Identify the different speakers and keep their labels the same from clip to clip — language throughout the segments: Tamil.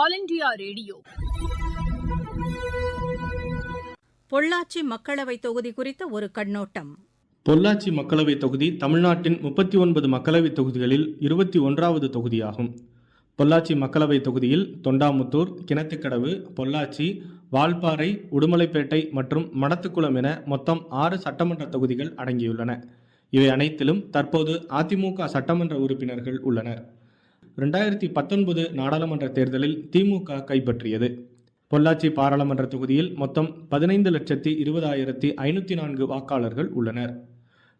Speaker 1: All India radio.
Speaker 2: பொள்ளாச்சி மக்களவை தொகுதி குறித்த ஒரு கண்ணோட்டம்.
Speaker 3: பொள்ளாச்சி மக்களவைத் தொகுதி தமிழ்நாட்டின் முப்பத்தி ஒன்பது மக்களவைத் தொகுதிகளில் இருபத்தி ஒன்றாவது தொகுதியாகும். பொள்ளாச்சி மக்களவைத் தொகுதியில் தொண்டாமுத்தூர் கிணத்துக்கடவு பொள்ளாச்சி வால்பாறை உடுமலைப்பேட்டை மற்றும் மடத்துக்குளம் என மொத்தம் ஆறு சட்டமன்ற தொகுதிகள் அடங்கியுள்ளன. இவை அனைத்திலும் தற்போது அதிமுக சட்டமன்ற உறுப்பினர்கள் உள்ளனர். ரெண்டாயிரத்தி பத்தொன்பது நாடாளுமன்ற தேர்தலில் திமுக கைப்பற்றியது. பொள்ளாச்சி பாராளுமன்ற தொகுதியில் மொத்தம் பதினைந்து லட்சத்தி இருபதாயிரத்தி ஐநூற்றி நான்கு வாக்காளர்கள் உள்ளனர்.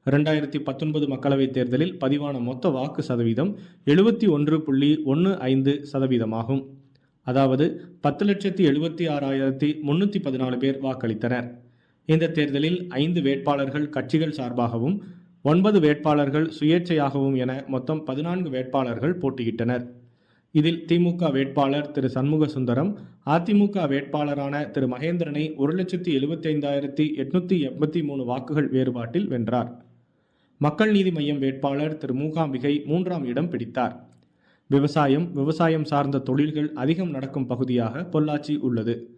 Speaker 3: ரெண்டாயிரத்தி பத்தொன்பது மக்களவைத் தேர்தலில் பதிவான மொத்த வாக்கு சதவீதம் எழுபத்தி ஒன்று புள்ளி ஒன்று ஐந்து சதவீதமாகும். அதாவது பத்து லட்சத்தி எழுபத்தி ஆறாயிரத்தி முன்னூற்றி பதினாலு பேர் வாக்களித்தனர். இந்த தேர்தலில் ஐந்து வேட்பாளர்கள் கட்சிகள் சார்பாகவும் ஒன்பது வேட்பாளர்கள் சுயேட்சையாகவும் என மொத்தம் பதினான்கு வேட்பாளர்கள் போட்டியிட்டனர். இதில் திமுக வேட்பாளர் திரு சண்முக சுந்தரம் அதிமுக வேட்பாளரான திரு மகேந்திரனை ஒரு லட்சத்தி எழுபத்தைந்தாயிரத்தி எட்நூத்தி எண்பத்தி மூணு வாக்குகள் வேறுபாட்டில் வென்றார். மக்கள் நீதி மையம் வேட்பாளர் திரு மூகாம்பிகை மூன்றாம் இடம் பிடித்தார். விவசாயம் விவசாயம் சார்ந்த தொழில்கள் அதிகம் நடக்கும் பகுதியாக பொள்ளாச்சி உள்ளது.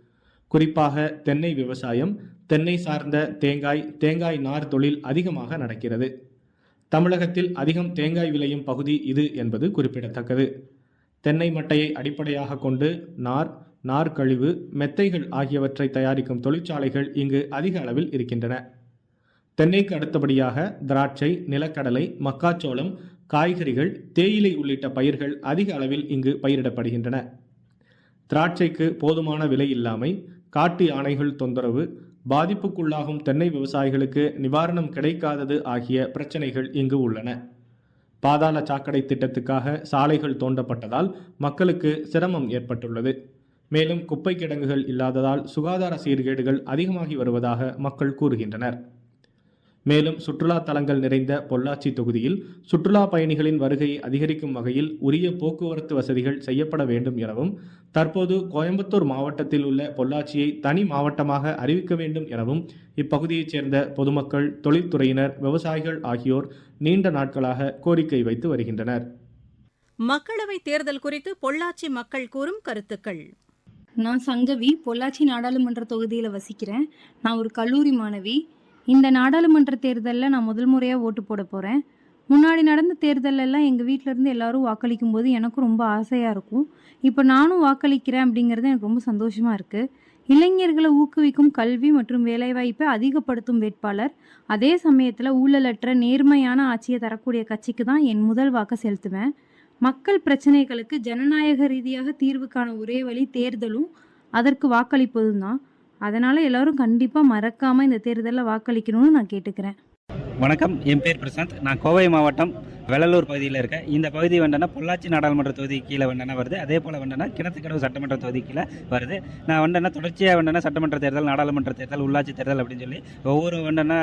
Speaker 3: குறிப்பாக தென்னை விவசாயம் தென்னை சார்ந்த தேங்காய் தேங்காய் நார் தொழில் அதிகமாக நடக்கிறது. தமிழகத்தில் அதிகம் தேங்காய் விளையும் பகுதி இது என்பது குறிப்பிடத்தக்கது. தென்னை மட்டையை அடிப்படையாக கொண்டு நார் நார் கழிவு மெத்தைகள் ஆகியவற்றை தயாரிக்கும் தொழிற்சாலைகள் இங்கு அதிக அளவில் இருக்கின்றன. தென்னைக்கு அடுத்தபடியாக திராட்சை நிலக்கடலை மக்காச்சோளம் காய்கறிகள் தேயிலை உள்ளிட்ட பயிர்கள் அதிக அளவில் இங்கு பயிரிடப்படுகின்றன. திராட்சைக்கு போதுமான விலை இல்லாமை காட்டு யானைகள் தொந்தரவு பாதிப்புக்குள்ளாகும் தென்னை விவசாயிகளுக்கு நிவாரணம் கிடைக்காதது ஆகிய பிரச்சனைகள் இங்கு உள்ளன. பாதாள சாக்கடை திட்டத்துக்காக சாலைகள் தோண்டப்பட்டதால் மக்களுக்கு சிரமம் ஏற்பட்டுள்ளது. மேலும் குப்பை கிடங்குகள் இல்லாததால் சுகாதார சீர்கேடுகள் அதிகமாகி வருவதாக மக்கள் கூறுகின்றனர். மேலும் சுற்றுலா தலங்கள் நிறைந்த பொள்ளாச்சி தொகுதியில் சுற்றுலா பயணிகளின் வருகையை அதிகரிக்கும் வகையில் உரிய போக்குவரத்து வசதிகள் செய்யப்பட வேண்டும் எனவும் தற்போது கோயம்புத்தூர் மாவட்டத்தில் உள்ள பொள்ளாச்சியை தனி மாவட்டமாக அறிவிக்க வேண்டும் எனவும் இப்பகுதியைச் சேர்ந்த பொதுமக்கள் தொழில்துறையினர் விவசாயிகள் ஆகியோர் நீண்ட நாட்களாக கோரிக்கை வைத்து வருகின்றனர்.
Speaker 2: மக்களவை தேர்தல் குறித்து பொள்ளாச்சி மக்கள் கூறும் கருத்துக்கள்.
Speaker 4: நான் சங்கவி பொள்ளாச்சி நாடாளுமன்ற தொகுதியில் வசிக்கிறேன். நான் ஒரு கல்லூரி மாணவி. இந்த நாடாளுமன்ற தேர்தலில் நான் முதல் முறையாக ஓட்டு போட போகிறேன் முன்னாடி நடந்த தேர்தலெல்லாம் எங்கள் வீட்டிலேருந்து எல்லோரும் வாக்களிக்கும் போது எனக்கும் ரொம்ப ஆசையாக இருக்கும். இப்போ நானும் வாக்களிக்கிறேன் அப்படிங்கிறது எனக்கு ரொம்ப சந்தோஷமாக இருக்குது இளைஞர்களை ஊக்குவிக்கும் கல்வி மற்றும் வேலைவாய்ப்பை அதிகப்படுத்தும் வேட்பாளர் அதே சமயத்தில் ஊழலற்ற நேர்மையான ஆட்சியை தரக்கூடிய கட்சிக்கு தான் என் முதல் வாக்கை செலுத்துவேன். மக்கள் பிரச்சனைகளுக்கு ஜனநாயக ரீதியாக தீர்வு காண ஒரே வழி தேர்தலும் அதற்கு வாக்களிப்பதும் தான். அதனால் எல்லாரும் கண்டிப்பாக மறக்காமல் இந்த தேர்தலில் வாக்களிக்கணும்னு நான் கேட்டுக்கிறேன்.
Speaker 5: வணக்கம். என் பேர் பிரசாந்த். நான் கோவை மாவட்டம் வெள்ளலூர் பகுதியில் இருக்கேன். இந்த பகுதி வந்தனா பொள்ளாச்சி நாடாளுமன்ற தொகுதி கீழே வந்தனா வருது. அதே போல் வந்தனா கிணத்துக்கடவு சட்டமன்ற தொகுதி கீழே வருது. நான் வந்தனா தொடர்ச்சியாக வந்தனா சட்டமன்ற தேர்தல் நாடாளுமன்ற தேர்தல் உள்ளாட்சி தேர்தல் அப்படின்னு சொல்லி ஒவ்வொரு வந்தனா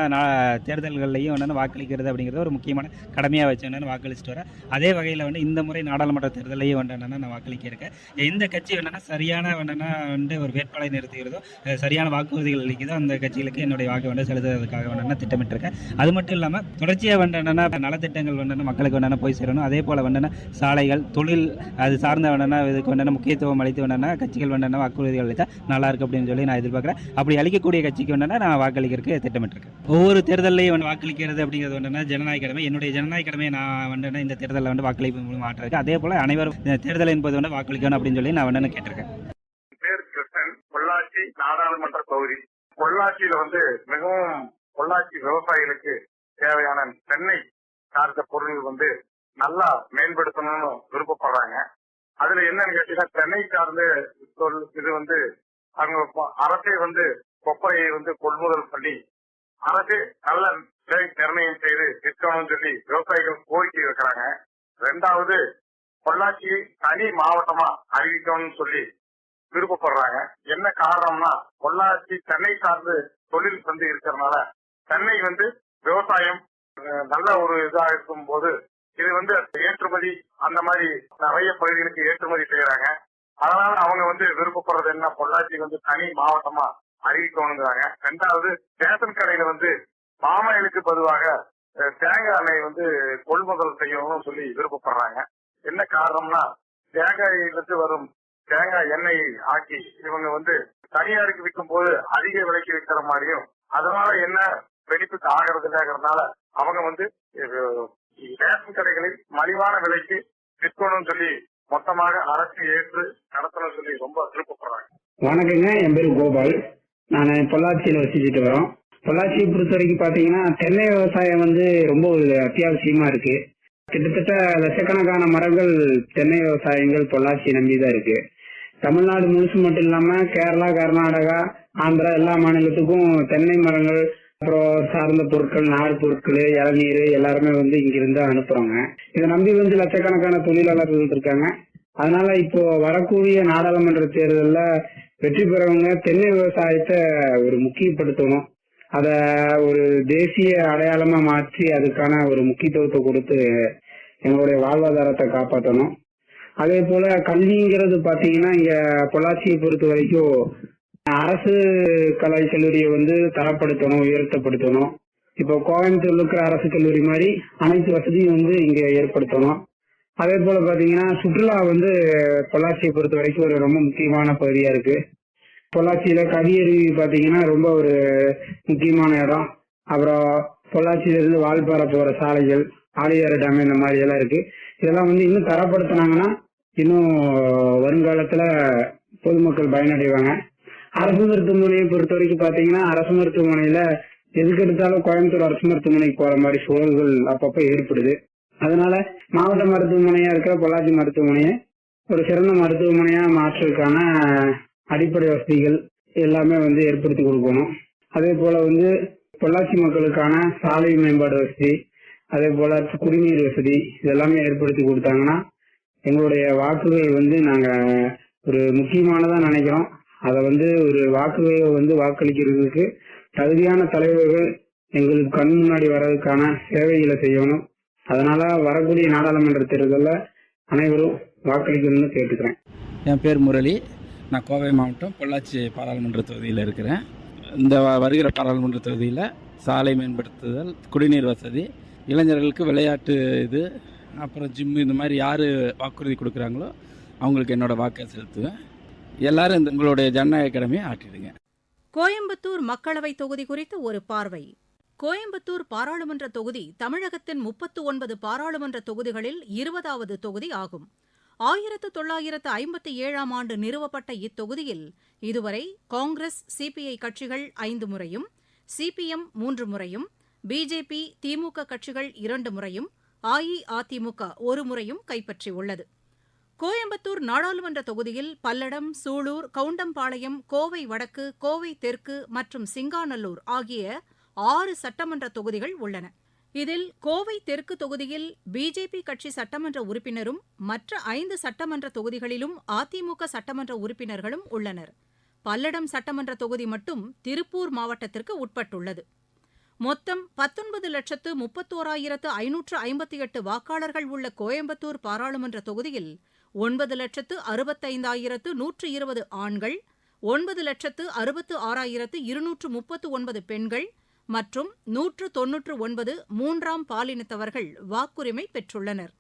Speaker 5: தேர்தல்கள்லையும் வந்தனா வாக்களிக்கிறது அப்படிங்கிறது ஒரு முக்கியமான கடமையாக வச்சு வந்தனா வாக்களிச்சுட்டு வரேன். அதே வகையில் வந்து இந்த முறை நாடாளுமன்ற தேர்தலையும் வந்தனா நான் வாக்களிக்க இருக்கேன் எந்த கட்சி வந்தனா சரியான வந்தனா வந்து ஒரு வேட்பாளரை நிறுத்துகிறதோ சரியான வாக்குறுதிகள் அளிக்குதோ அந்த கட்சிகளுக்கு என்னுடைய வாக்கு வந்து செலுத்துவதற்காக வந்தனா திட்டமிட்டிருக்கேன். அது மட்டும் இல்லாமல் தொடர்ச்சியாக வந்தனா நலத்திட்டங்கள் வந்தனா மக்களுக்கு வந்து போய் சேரணும்? அதே போல் வந்தனா சாலைகள் தொழில் அது சார்ந்த வந்தனா இதுக்கு வந்தனா முக்கியத்துவம் அளித்து வந்தனா கட்சிகள் வந்தனா வாக்குறுதிகள் அளித்தா நல்லா இருக்கு அப்படின்னு சொல்லி நான் எதிர்பார்க்குறேன். அப்படி அளிக்கக்கூடிய கட்சிக்கு வந்தனா நான் வாக்களிக்கிறதுக்கு திட்டமிட்டிருக்கேன். ஒவ்வொரு தேர்தலையும் வந்து வாக்களிக்கிறது அப்படிங்கிறது வந்தனா ஜனநாயக கடமை. என்னுடைய ஜனநாயக கடமையை நான் வந்தனா இந்த தேர்தலில் வந்து வாக்களிப்பு மூலம் மாற்றிருக்கேன் அதே போல் அனைவரும் இந்த தேர்தல் என்பது வந்து வாக்களிக்கணும் அப்படின்னு சொல்லி நான் வந்து கேட்டிருக்கேன்.
Speaker 6: பொள்ளாச்சி நாடாளுமன்ற தொகுதி. பொள்ளாச்சியில வந்து மிகவும் பொள்ளாச்சி விவசாயிகளுக்கு தேவையான தென்னை சார்ந்த பொருள் வந்து நல்லா மேம்படுத்தணும்னு விருப்பப்படுறாங்க. அதுல என்னன்னு கேட்டீங்கன்னா சென்னை சார்ந்த தொழில் இது வந்து அவங்க அரசே வந்து கொப்பரையை வந்து கொள்முதல் பண்ணி அரசே நல்ல நிர்ணயம் செய்து விற்கணும்னு சொல்லி விவசாயிகள் கோரிக்கை வைக்கிறாங்க. ரெண்டாவது பொள்ளாச்சியை தனி மாவட்டமா அறிவிக்கணும்னு சொல்லி விருப்பப்படுறாங்க. என்ன காரணம்னா பொள்ளாச்சி சென்னை சார்ந்து தொழில் வந்து இருக்கிறதுனால சென்னை வந்து விவசாயம் நல்ல ஒரு இதா இருக்கும் போது இது வந்து ஏற்றுமதி அந்த மாதிரி நிறைய பகுதிகளுக்கு ஏற்றுமதி செய்யறாங்க. அதனால அவங்க வந்து விருப்பப்படுறது என்ன? பொள்ளாச்சி வந்து தனி மாவட்டமா அறிவிக்கணுங்கிறாங்க ரெண்டாவது ரேஷன் கடையில வந்து பாமாயிலுக்கு பதுவாக தேங்காய் எண்ணெய் வந்து கொள்முதல் செய்யணும்னு சொல்லி விருப்பப்படுறாங்க. என்ன காரணம்னா தேங்காயிலிருந்து வரும் தேங்காய் ஆக்கி இவங்க வந்து தனியாருக்கு விற்கும் போது அதிக விலைக்கு விற்கிற மாதிரியும் அதனால என்ன பெனிஃபிட் ஆகிறது இல்லைங்கிறதுனால அவங்க வந்து இது ரேஷன் கடைகளில் மலிவான விலைக்கு விற்கணும்னு சொல்லி மொத்தமாக அரசு ஏற்று நடத்தணும்னு சொல்லி ரொம்ப விருப்பப்படுறாங்க.
Speaker 1: வணக்கங்க என் பேர் கோபால். நான் பொள்ளாச்சியில் வசிச்சுட்டு வரோம். பொள்ளாச்சியை பொறுத்த வரைக்கும் பார்த்தீங்கன்னா தென்னை விவசாயம் வந்து ரொம்ப ஒரு அத்தியாவசியமா இருக்கு. கிட்டத்தட்ட லட்சக்கணக்கான மரங்கள் தென்னை விவசாயங்கள் பொள்ளாச்சி நம்பி தான் இருக்கு. தமிழ்நாடு முழுசு மட்டும் இல்லாம கேரளா கர்நாடகா ஆந்திரா எல்லா மாநிலத்துக்கும் தென்னை மரங்கள் அப்புறம் சார்ந்த பொருட்கள் நார் பொருட்கள் இளநீர் எல்லாருமே வந்து இங்கிருந்து அனுப்புறாங்க. இதை நம்பி வந்து லட்சக்கணக்கான தொழிலாளர்கள் இருக்காங்க. அதனால இப்போ வரக்கூடிய நாடாளுமன்ற தேர்தலில் வெற்றி பெறவங்க தென்னை விவசாயத்தை ஒரு முக்கியப்படுத்தணும். அத ஒரு தேசிய அடையாளமா மாற்றி அதுக்கான ஒரு முக்கியத்துவத்தை கொடுத்து எங்களுடைய வாழ்வாதாரத்தை காப்பாற்றணும் அதே போல கல்விங்கிறது பாத்தீங்கன்னா இங்க பொள்ளாச்சியை பொறுத்த வரைக்கும் அரசு கலை கல்லூரியை வந்து தரப்படுத்தணும் உயர்த்தப்படுத்தணும். இப்போ கோயம்புத்தூர்ல இருக்கிற அரசு கல்லூரி மாதிரி அனைத்து வசதியும் வந்து இங்க ஏற்படுத்தணும். அதே போல பாத்தீங்கன்னா சுற்றுலா வந்து பொள்ளாச்சியை பொறுத்த வரைக்கும் ஒரு ரொம்ப முக்கியமான பகுதியா இருக்கு. பொள்ளாச்சியில கவியருவி பாத்தீங்கன்னா ரொம்ப ஒரு முக்கியமான இடம். அப்புறம் பொள்ளாச்சியில இருந்து வால்பாறை போற சாலைகள் ஆலியாறு டேம் இந்த மாதிரி எல்லாம் இருக்கு. இதெல்லாம் வந்து இன்னும் தரப்படுத்தினாங்கன்னா இன்னும் வருங்காலத்துல பொதுமக்கள் பயனடைவாங்க. அரசு மருத்துவமனையை பொறுத்த வரைக்கும் பாத்தீங்கன்னா அரசு மருத்துவமனையில எதுக்கு எடுத்தாலும் கோயம்புத்தூர் அரசு மருத்துவமனைக்கு போற மாதிரி சூழல்கள் அப்பப்ப ஏற்படுது. அதனால மாவட்ட மருத்துவமனையா இருக்கிற பொள்ளாச்சி மருத்துவமனையை ஒரு சிறந்த மருத்துவமனையா மாற்றுறதுக்கான அடிப்படை வசதிகள் எல்லாமே வந்து ஏற்படுத்தி கொடுக்கணும். அதே போல வந்து பொள்ளாச்சி மக்களுக்கான சாலை மேம்பாடு வசதி அதே போல குடிநீர் வசதி இதெல்லாமே ஏற்படுத்தி கொடுத்தாங்கன்னா எங்களுடைய வாக்குகள் வந்து நாங்க ஒரு முக்கியமானதா நினைக்கிறோம். அதை வந்து ஒரு வாக்குகளை வந்து வாக்களிக்கிறதுக்கு தகுதியான தலைவர்கள் எங்களுக்கு கண் முன்னாடி வர்றதுக்கான சேவைகளை செய்யணும். அதனால வரக்கூடிய நாடாளுமன்ற தேர்தலில் அனைவரும் வாக்களிக்கணும்னு கேட்டுக்கிறேன்.
Speaker 7: என் பேர் முரளி. நான் கோவை மாவட்டம் பொள்ளாச்சி பாராளுமன்ற தொகுதியில் இருக்கிறேன். இந்த வ- வருகிற பாராளுமன்ற தொகுதியில் சாலை மேம்படுத்துதல் குடிநீர் வசதி இளைஞர்களுக்கு விளையாட்டு இது அப்புறம் ஜிம்மு இந்த மாதிரி யார் வாக்குறுதி கொடுக்குறாங்களோ அவங்களுக்கு என்னோடய வாக்கை செலுத்துவேன். எல்லாரும் இந்த உங்களுடைய ஜனநாயக கடமையை ஆற்றிடுங்க.
Speaker 2: கோயம்புத்தூர் மக்களவைத் தொகுதி குறித்து ஒரு பார்வை. கோயம்புத்தூர் பாராளுமன்ற தொகுதி தமிழகத்தின் முப்பத்து ஒன்பது பாராளுமன்ற தொகுதிகளில் இருபதாவது தொகுதி ஆகும். ஆயிரத்து தொள்ளாயிரத்து ஐம்பத்தி ஏழாம் ஆண்டு நிறுவப்பட்ட இத்தொகுதியில் இதுவரை காங்கிரஸ் சிபிஐ கட்சிகள் ஐந்து முறையும் சிபிஎம் மூன்று முறையும் பிஜேபி திமுக கட்சிகள் இரண்டு முறையும் அஇஅதிமுக ஒரு முறையும் கைப்பற்றியுள்ளது. கோயம்புத்தூர் நாடாளுமன்ற தொகுதியில் பல்லடம் சூலூர் கவுண்டம்பாளையம் கோவை வடக்கு கோவை தெற்கு மற்றும் சிங்காநல்லூர் ஆகிய ஆறு சட்டமன்ற தொகுதிகள் உள்ளன. இதில் கோவை தெற்கு தொகுதியில் பிஜேபி கட்சி சட்டமன்ற உறுப்பினரும் மற்ற ஐந்து சட்டமன்ற தொகுதிகளிலும் அதிமுக சட்டமன்ற உறுப்பினர்களும் உள்ளனர். பல்லடம் சட்டமன்ற தொகுதி மட்டும் திருப்பூர் மாவட்டத்திற்கு உட்பட்டுள்ளது. மொத்தம் பத்தொன்பது லட்சத்து முப்பத்தோராயிரத்து ஐநூற்று ஐம்பத்தி எட்டு வாக்காளர்கள் உள்ள கோயம்புத்தூர் பாராளுமன்ற தொகுதியில் ஒன்பது லட்சத்து அறுபத்தைந்தாயிரத்து நூற்று இருபது ஆண்கள் ஒன்பது லட்சத்து அறுபத்து ஆறாயிரத்து இருநூற்று முப்பத்து ஒன்பது பெண்கள் மற்றும் நூற்று தொன்னூற்று ஒன்பது மூன்றாம் பாலினத்தவர்கள் வாக்குரிமை பெற்றுள்ளனர்.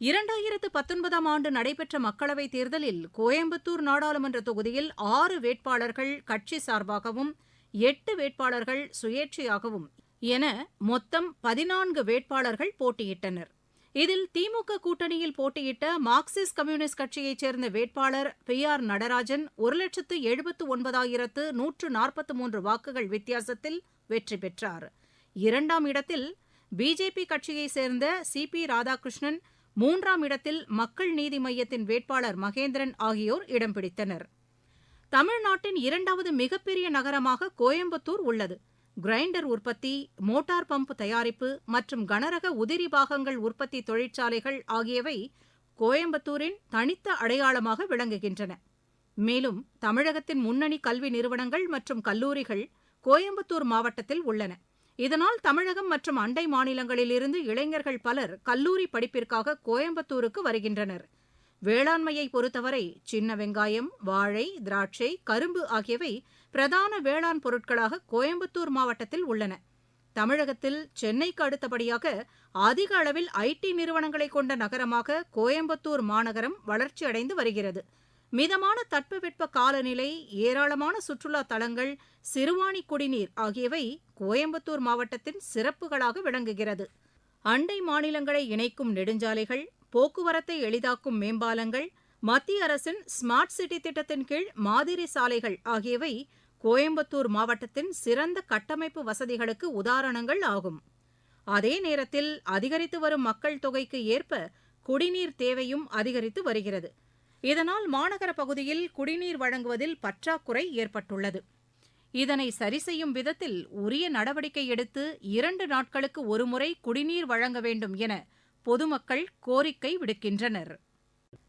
Speaker 2: இரண்டாயிரத்து பத்தொன்பதாம் ஆண்டு நடைபெற்ற மக்களவைத் தேர்தலில் கோயம்புத்தூர் நாடாளுமன்ற தொகுதியில் ஆறு வேட்பாளர்கள் கட்சி சார்பாகவும் எட்டு வேட்பாளர்கள் சுயேட்சையாகவும் என மொத்தம் பதினான்கு வேட்பாளர்கள் போட்டியிட்டனர். இதில் திமுக கூட்டணியில் போட்டியிட்ட மார்க்சிஸ்ட் கம்யூனிஸ்ட் கட்சியைச் சேர்ந்த வேட்பாளர் பி ஆர் நடராஜன் ஒரு லட்சத்து எழுபத்து ஒன்பதாயிரத்து நூற்று நாற்பத்து மூன்று வாக்குகள் வித்தியாசத்தில் வெற்றி பெற்றார். இரண்டாம் இடத்தில் பிஜேபி கட்சியைச் சேர்ந்த சி பி ராதாகிருஷ்ணன் மூன்றாம் இடத்தில் மக்கள் நீதி மய்யத்தின் வேட்பாளர் மகேந்திரன் ஆகியோர் இடம் பிடித்தனா் தமிழ்நாட்டின் இரண்டாவது மிகப்பெரிய நகரமாக கோயம்புத்தூர் உள்ளது. கிரைண்டர் உற்பத்தி மோட்டார் பம்ப் தயாரிப்பு மற்றும் கனரக உதிரி பாகங்கள் உற்பத்தி தொழிற்சாலைகள் ஆகியவை கோயம்புத்தூரின் தனித்த அடையாளமாக விளங்குகின்றன. மேலும் தமிழகத்தின் முன்னணி கல்வி நிறுவனங்கள் மற்றும் கல்லூரிகள் கோயம்புத்தூர் மாவட்டத்தில் உள்ளன. இதனால் தமிழகம் மற்றும் அண்டை மாநிலங்களிலிருந்து இளைஞர்கள் பலர் கல்லூரி படிப்பிற்காக கோயம்புத்தூருக்கு வருகின்றனர். வேளாண்மையை பொறுத்தவரை சின்ன வெங்காயம் வாழை திராட்சை கரும்பு ஆகியவை பிரதான வேளாண் பொருட்களாக கோயம்புத்தூர் மாவட்டத்தில் உள்ளன. தமிழகத்தில் சென்னைக்கு அடுத்தபடியாக அதிக அளவில் ஐடி நிறுவனங்களை கொண்ட நகரமாக கோயம்புத்தூர் மாநகரம் வளர்ச்சியடைந்து வருகிறது. மிதமான தட்பவெட்ப காலநிலை ஏராளமான சுற்றுலா தலங்கள் சிறுவாணி குடிநீர் ஆகியவை கோயம்புத்தூர் மாவட்டத்தின் சிறப்புகளாக விளங்குகிறது. அண்டை மாநிலங்களை இணைக்கும் நெடுஞ்சாலைகள் போக்குவரத்தை எளிதாக்கும் மேம்பாலங்கள் மத்திய அரசின் ஸ்மார்ட் சிட்டி திட்டத்தின் கீழ் மாதிரி சாலைகள் ஆகியவை கோயம்புத்தூர் மாவட்டத்தின் சிறந்த கட்டமைப்பு வசதிகளுக்கு உதாரணங்கள் ஆகும். அதே நேரத்தில் அதிகரித்து வரும் மக்கள் தொகைக்கு ஏற்ப குடிநீர் தேவையும் அதிகரித்து வருகிறது. இதனால் மாநகர பகுதியில் குடிநீர் வழங்குவதில் பற்றாக்குறை ஏற்பட்டுள்ளது. இதனை சரி செய்யும் விதத்தில் உரிய நடவடிக்கை எடுத்து இரண்டு நாட்களுக்கு ஒருமுறை குடிநீர் வழங்க வேண்டும் என பொதுமக்கள் கோரிக்கை விடுக்கின்றனர்.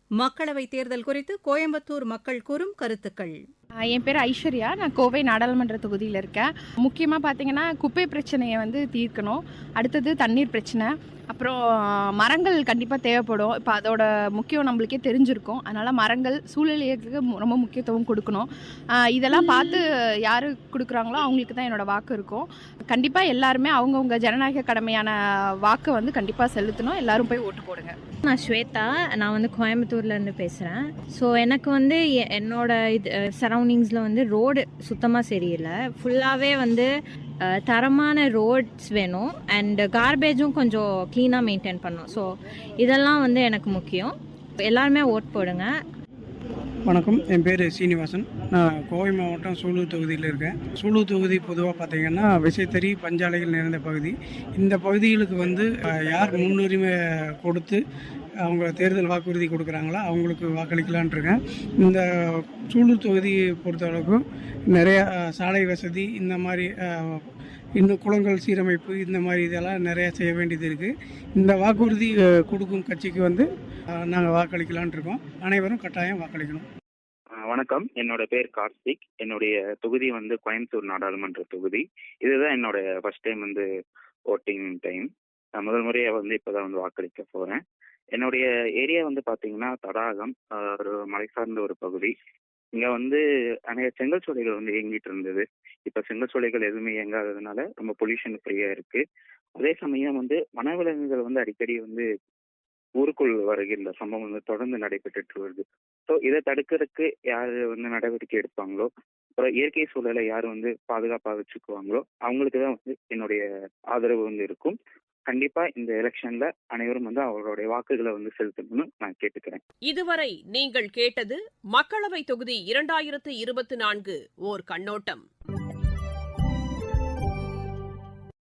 Speaker 2: மக்களவைத் தேர்தல் குறித்து கோயம்புத்தூர் மக்கள் கூறும் கருத்துக்கள்.
Speaker 8: என் பேர் ஐஸ்வர்யா. நான் கோவை நாடாளுமன்ற தொகுதியில் இருக்கேன். முக்கியமாக பார்த்தீங்கன்னா குப்பை பிரச்சனையை வந்து தீர்க்கணும். அடுத்தது தண்ணீர் பிரச்சனை. அப்புறம் மரங்கள் கண்டிப்பாக தேவைப்படும். இப்போ அதோட முக்கியம் நம்மளுக்கே தெரிஞ்சிருக்கும். அதனால் மரங்கள் சூழலியத்துக்கு மு- ரொம்ப முக்கியத்துவம் கொடுக்கணும். இதெல்லாம் பார்த்து யார் கொடுக்குறாங்களோ அவங்களுக்கு தான் என்னோட வாக்கு இருக்கும். கண்டிப்பாக எல்லாருமே அவங்கவுங்க ஜனநாயக கடமையான வாக்கை வந்து கண்டிப்பாக செலுத்தணும். எல்லாரும் போய் ஓட்டு போடுங்க.
Speaker 9: நான் ஸ்வேதா. நான் வந்து கோயம்புத்தூர்லேருந்து பேசுகிறேன் ஸோ எனக்கு வந்து என்னோட இது சரௌண்டிங்ஸில் வந்து ரோடு சுத்தமாக சரியில்லை. ஃபுல்லாகவே வந்து தரமான ரோட்ஸ் வேணும். அண்டு கார்பேஜும் கொஞ்சம் க்ளீனாக மெயின்டைன் பண்ணும் ஸோ இதெல்லாம் வந்து எனக்கு முக்கியம். எல்லாருமே ஓட் போடுங்க.
Speaker 10: வணக்கம். என் பேர் சீனிவாசன். நான் கோவை மாவட்டம் சூலூர் தொகுதியில் இருக்கேன். சூலூர் தொகுதி பொதுவாக பார்த்தீங்கன்னா விசைத்தறி பஞ்சாலைகள் நிறைந்த பகுதி. இந்த பகுதிகளுக்கு வந்து யார் முன்னுரிமை கொடுத்து அவங்க தேர்தல் வாக்குறுதி கொடுக்குறாங்களோ அவங்களுக்கு வாக்களிக்கலான் இருக்கேன் இந்த சூலூர் தொகுதியை பொறுத்தளவுக்கும் நிறையா சாலை வசதி இந்த மாதிரி இன்னும் குளங்கள் சீரமைப்பு இந்த மாதிரி இதெல்லாம் நிறையா செய்ய வேண்டியது இருக்குது இந்த வாக்குறுதி கொடுக்கும் கட்சிக்கு வந்து நாங்கள் வாக்களிக்கலான் இருக்கோம் அனைவரும் கட்டாயம் வாக்களிக்கணும்.
Speaker 11: வணக்கம். என்னோட பேர் கார்த்திக். என்னுடைய தொகுதி வந்து கோயம்புத்தூர் நாடாளுமன்ற தொகுதி. இதுதான் என்னோட ஃபர்ஸ்ட் டைம் வந்து ஓட்டிங் டைம் நான் முதல் முறையாக வந்து இப்போதான் வந்து வாக்களிக்க போகிறேன் என்னுடைய ஏரியா வந்து பார்த்தீங்கன்னா தடாகம் ஒரு மலை சார்ந்த ஒரு பகுதி. இங்கே வந்து அநேக செங்கல் சோலைகள் வந்து இயங்கிட்டு இருந்தது. இப்போ செங்கல் சோலைகள் எதுவுமே இயங்காததுனால ரொம்ப பொல்யூஷன் ஃப்ரீயாக இருக்கு. அதே சமயம் வந்து வனவிலங்குகள் வந்து அடிக்கடி வந்து ஊருக்குள் வருகின்ற சம்பவம் வந்து தொடர்ந்து நடைபெற்றுட்டு வருது. ஸோ இதை தடுக்கிறதுக்கு யார் வந்து நடவடிக்கை எடுப்பாங்களோ அப்புறம் இயற்கை சூழலை யார் வந்து பாதுகாப்பாக வச்சுக்குவாங்களோ அவங்களுக்கு தான் வந்து என்னுடைய ஆதரவு வந்து இருக்கும். கண்டிப்பா இந்த எலெக்ஷன்ல அனைவரும் வந்து அவருடைய வாக்குகளை வந்து செலுத்தணும்னு நான் கேட்டுக்கிறேன்.
Speaker 12: இதுவரை நீங்கள் கேட்டது மக்களவை தொகுதி இரண்டாயிரத்து இருபத்தி நான்கு ஓர் கண்ணோட்டம்.